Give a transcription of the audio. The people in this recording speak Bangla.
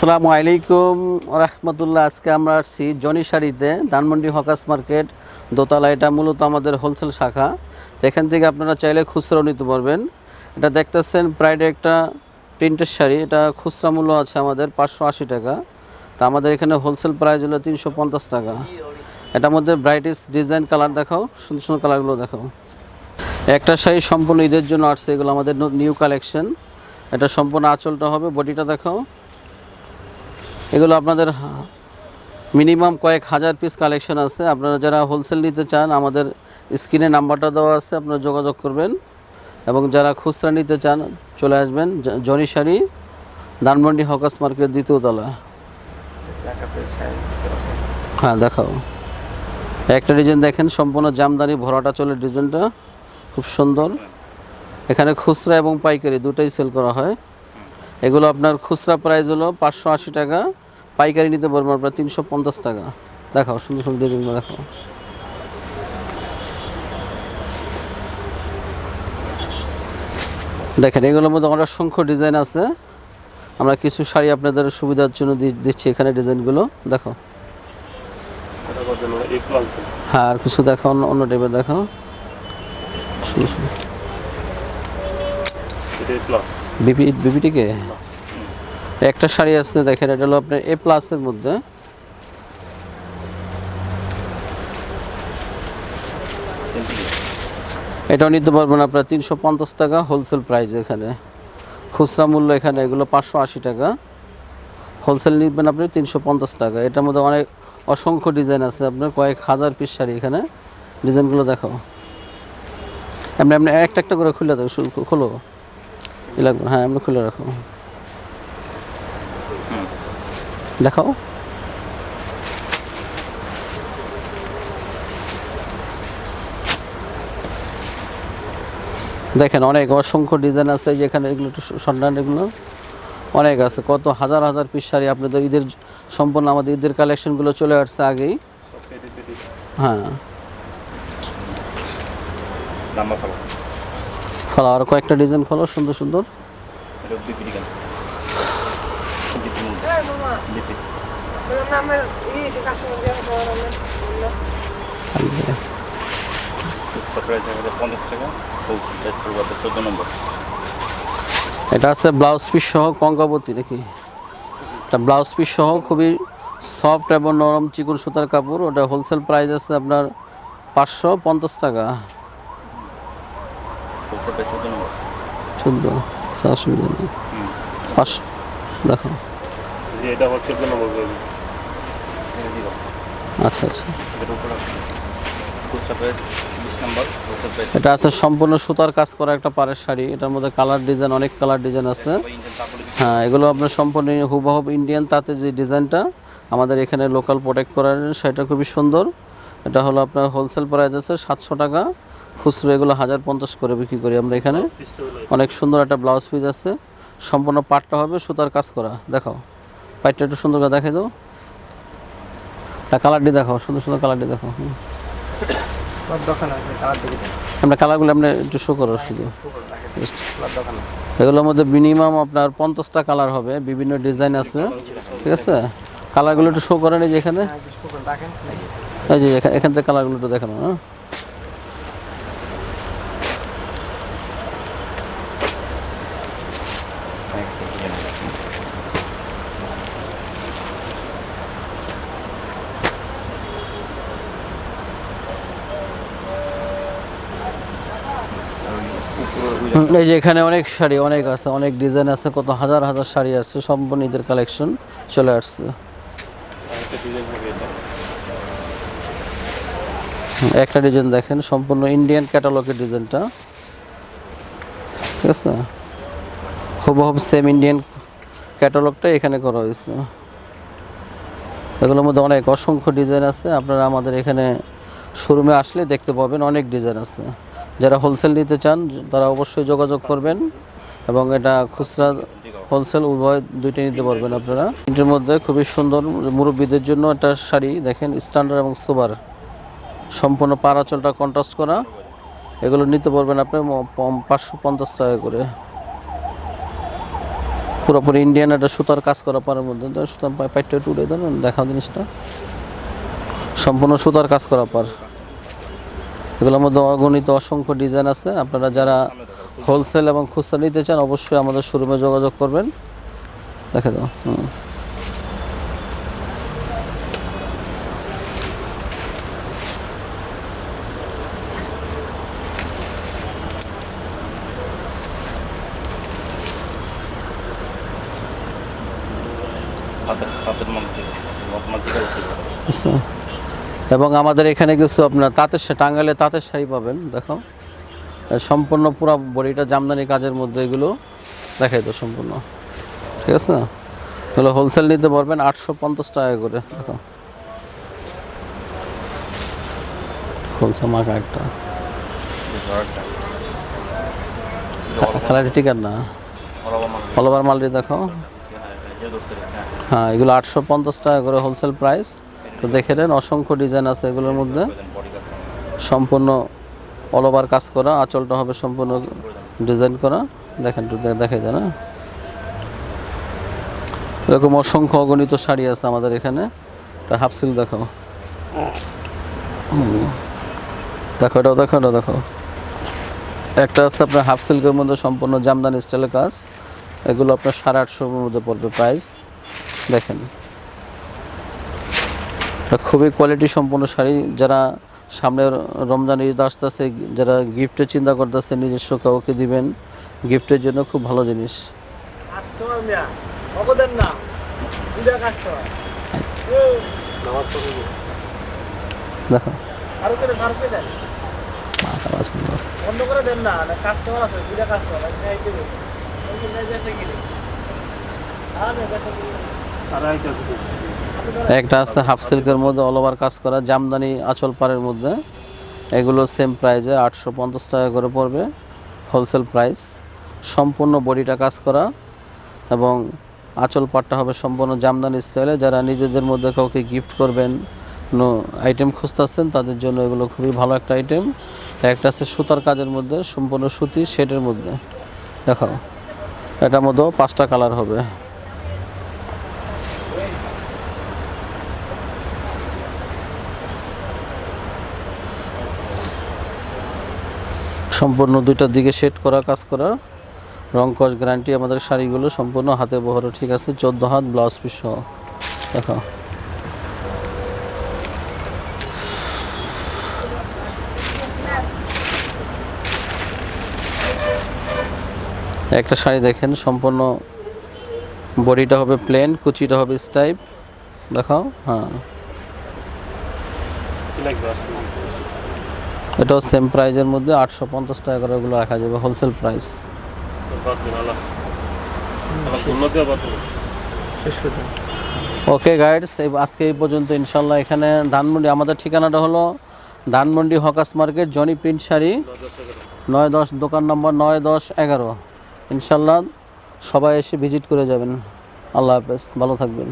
আসসালামু আলাইকুম রহমতুল্লাহ। আজকে আমরা আসছি জনি শাড়িতে ধানমন্ডি হকাস মার্কেট, দোতলা। এটা মূলত আমাদের হোলসেল শাখা। এখান থেকে আপনারা চাইলে খুচরাও নিতে পারবেন। এটা দেখতেছেন, প্রাইডে একটা প্রিন্টের শাড়ি। এটা খুচরা মূল্য আছে আমাদের পাঁচশো আশি টাকা। তা আমাদের এখানে হোলসেল প্রাইস হলো তিনশো পঞ্চাশ টাকা। এটার মধ্যে ব্রাইটিস ডিজাইন কালার দেখাও, সুন্দর সুন্দর কালারগুলো দেখাও। একটা শাড়ি সম্পূর্ণ ঈদের জন্য আসছে, এগুলো আমাদের নিউ কালেকশন এটা সম্পূর্ণ আঁচলটা হবে, বডিটা দেখাও। এগুলো আপনাদের মিনিমাম কয়েক হাজার পিস কালেকশন আছে। আপনারা যারা হোলসেল নিতে চান, আমাদের স্ক্রিনে নাম্বারটা দেওয়া আছে, আপনারা যোগাযোগ করবেন। এবং যারা খুচরা নিতে চান, চলে আসবেন Johnny sari Dhanmondi hawkers market দ্বিতীয় তলা। হ্যাঁ দেখাও। একটা ডিজাইন দেখেন, সম্পূর্ণ জামদানি, ভরাটা চলে ডিজাইনটা খুব সুন্দর। এখানে খুচরা এবং পাইকারি দুটাই সেল করা হয়। এগুলো আপনার খুচরা প্রাইস হলো পাঁচশো আশি টাকা। পাইকারি নিতে পারবেন আপনার তিনশো পঞ্চাশ টাকা। দেখাও সুন্দর সুন্দর ডিজাইনগুলো দেখাও। দেখেন এগুলোর মধ্যে অনেক অসংখ্য ডিজাইন আছে। আমরা কিছু শাড়ি আপনাদের সুবিধার জন্য দিচ্ছি এখানে ডিজাইনগুলো দেখো হ্যাঁ আর কিছু দেখাও অন্য টাইপের দেখাও। বিপি বিপিটিকে? একটা শাড়ি আছে দেখেন এটা হলো আপনার এ প্লাসের মধ্যে। এটাও নিতে পারবেন আপনার তিনশো পঞ্চাশ টাকা হোলসেল প্রাইস এখানে। খুচরা মূল্য এখানে এগুলো পাঁচশো আশি টাকা। হোলসেল নিবেন আপনি তিনশো পঞ্চাশ টাকা। এটার মধ্যে অনেক অসংখ্য ডিজাইন আছে আপনার কয়েক হাজার পিস শাড়ি এখানে। ডিজাইনগুলো দেখো এমনি এমনি একটা একটা করে খুলে দেবো খোলো। লাগবে হ্যাঁ এমনি খুলে রাখো। দেখাও। দেখেন অনেক অসংখ্য ডিজাইন আছে যেখানে এগুলো একটু সন্ধান এগুলো। অনেক আছে কত হাজার হাজার পিস শাড়ি আপনাদের ঈদের সম্পূর্ণ আমাদের ঈদের কালেকশনগুলো চলে আসছে আগেই। হ্যাঁ। ফলো আর কয়েকটা ডিজাইন খোলো সুন্দর সুন্দর। এটা আছে ব্লাউজ পিস সহ কঙ্কাবতী নাকি? এটা ব্লাউজ পিস সহ খুবই সফট এবং নরম চিকন সুতার কাপড়। ওটা হোলসেল প্রাইস আছে আপনার পাঁচশো পঞ্চাশ টাকা। চোদ্দ নম্বর। অসুবিধা নেই। পাঁচশো দেখো। আচ্ছা আচ্ছা। এটা আছে সম্পূর্ণ সুতার কাজ করা একটা পাড়ের শাড়ি। এটার মধ্যে কালার ডিজাইন অনেক কালার ডিজাইন আছে। হ্যাঁ এগুলো আপনার সম্পূর্ণ হুবহুব ইন্ডিয়ান তাতে যে ডিজাইনটা আমাদের এখানে লোকাল প্রোটেক্ট করার সেটা খুবই সুন্দর। এটা হলো আপনার হোলসেল প্রাইস আছে সাতশো টাকা। খুচরো এগুলো হাজার পঞ্চাশ করে বিক্রি করি আমরা এখানে। অনেক সুন্দর একটা ব্লাউজ পিস আছে। সম্পূর্ণ পাটটা হবে সুতার কাজ করা। দেখাও। পাটটা একটু সুন্দর করে দেখে দাও। কালারটি দেখাও, সুন্দর সুন্দর কালারটি হুম। আমরা কালারগুলো আপনি একটু শো করো শুধু এগুলোর মধ্যে মিনিমাম আপনার পঞ্চাশটা কালার হবে, বিভিন্ন ডিজাইন আছে। ঠিক আছে? কালারগুলো একটু শো করেন এই যে এখানে। এই যে এখান থেকে কালারগুলো একটু দেখানো হ্যাঁ। এই যে এখানে অনেক শাড়ি অনেক আছে অনেক ডিজাইন আছে কত হাজার হাজার শাড়ি আছে সম্পূর্ণ ঈদের কালেকশন চলে আসছে। একটা ডিজাইন দেখেন সম্পূর্ণ ইন্ডিয়ান ক্যাটালগের ডিজাইনটা ঠিক আছে? হুবহুব সেম ইন্ডিয়ান ক্যাটালগটা এখানে করা হয়েছে। এগুলোর মধ্যে অনেক অসংখ্য ডিজাইন আছে। আপনারা আমাদের এখানে শোরুমে আসলে দেখতে পাবেন অনেক ডিজাইন আছে। যারা হোলসেল নিতে চান, তারা অবশ্যই যোগাযোগ করবেন এবং এটা খুচরা হোলসেল উভয় দুইটাই নিতে পারবেন আপনারা। এটির মধ্যে খুবই সুন্দর মুরব্বীদের জন্য একটা শাড়ি, দেখেন স্ট্যান্ডার্ড এবং সুপার। সম্পূর্ণ পারাচলটা কন্ট্রাস্ট করা। এগুলো নিতে পারবেন আপনি পাঁচশো পঞ্চাশ টাকা করে। পুরোপুরি ইন্ডিয়ান একটা সুতার কাজ করা পারার মধ্যে। সুতার পাইটটা উড়ে দেন, দেখাও জিনিসটা। সম্পূর্ণ সুতার কাজ করা পার এগুলোর মধ্যে অগণিত অসংখ্য ডিজাইন আছে। আপনারা যারা হোলসেল এবং খুচরা নিতে চান অবশ্যই আমাদের শোরুমে যোগাযোগ করবেন। দেখে দাও হুম। হাতের কালার আচ্ছা। এবং আমাদের এখানে কিছু আপনার তাঁতের টাঙ্গাইলে তাঁতের শাড়ি পাবেন দেখো সম্পূর্ণ পুরো বডিটা জামদানি কাজের মধ্যে এগুলো দেখাই তো সম্পূর্ণ। ঠিক আছে না? তাহলে হোলসেল নিতে পারবেন আটশো পঞ্চাশ টাকা করে দেখো টিকার না? দেখো হ্যাঁ এগুলো আটশো পঞ্চাশ টাকা করে হোলসেল প্রাইস তো দেখে নেন, অসংখ্য ডিজাইন আছে এগুলোর মধ্যে। সম্পূর্ণ অল ওভার কাজ করা, আঁচলটা হবে সম্পূর্ণ ডিজাইন করা। দেখেন, একটু দেখে যান এরকম অসংখ্য অগণিত শাড়ি আছে আমাদের এখানে। হাফ সিল দেখো দেখো এটাও, দেখো এটা দেখো। একটা আছে আপনার হাফ সিল্কের মধ্যে সম্পূর্ণ জামদানি স্টাইলের কাজ। এগুলো আপনার সাড়ে আটশোর মধ্যে পড়বে প্রাইস দেখেন। খুবই কোয়ালিটি সম্পন্ন শাড়ি। যারা সামনে রমজান ঈদ আসতেছে যারা গিফটের চিন্তা করতেছে নিজস্ব কাউকে দিবেন গিফটের জন্য খুব ভালো জিনিস। দেখো। আরও করে দেন মাথা বাজ করতে আছে। বন্ধ করে দেন না কাস্টমার আছে দুটা কাস্টমার আমি একটা আছে হাফ সিল্কের মধ্যে অল ওভার কাজ করা, জামদানি আঁচল পাড়ের মধ্যে। এগুলো সেম প্রাইজে আটশো পঞ্চাশ টাকা করে পড়বে হোলসেল প্রাইস সম্পূর্ণ বডিটা কাজ করা এবং আঁচল পাটটা হবে সম্পূর্ণ জামদানি স্টাইলে যারা নিজেদের মধ্যে কাউকে গিফট করবেন নো আইটেম খুঁজতেছেন, তাদের জন্য এগুলো খুবই ভালো একটা আইটেম একটা আছে সুতার কাজের মধ্যে, সম্পূর্ণ সুতি শেডের মধ্যে। দেখো, এটার মধ্যেও পাঁচটা কালার হবে। সম্পূর্ণ দুইটার দিকে সেট করা, কাজ করা। রং কস গ্যারান্টি আমাদের শাড়িগুলো সম্পূর্ণ হাতে বহরও, ঠিক আছে? চোদ্দ হাত ব্লাউজ পিস সহ। দেখো। একটা শাড়ি দেখেন, সম্পূর্ণ বডিটা হবে প্লেন কুচিটা হবে স্টাইপ দেখাও হ্যাঁ। এটাও সেম প্রাইজের মধ্যে আটশো পঞ্চাশ টাকা করে ওগুলো রাখা যাবে হোলসেল প্রাইস ওকে গাইডস এই আজকে এই পর্যন্ত ইনশাল্লাহ এখানে ধানমন্ডি, আমাদের ঠিকানাটা হলো Dhanmondi hawkers market, Johnny print sari, নয় দশ, দোকান নম্বর নয় দশ এগারো। ইনশাল্লাহ সবাই এসে ভিজিট করে যাবেন। আল্লাহ হাফেজ, ভালো থাকবেন।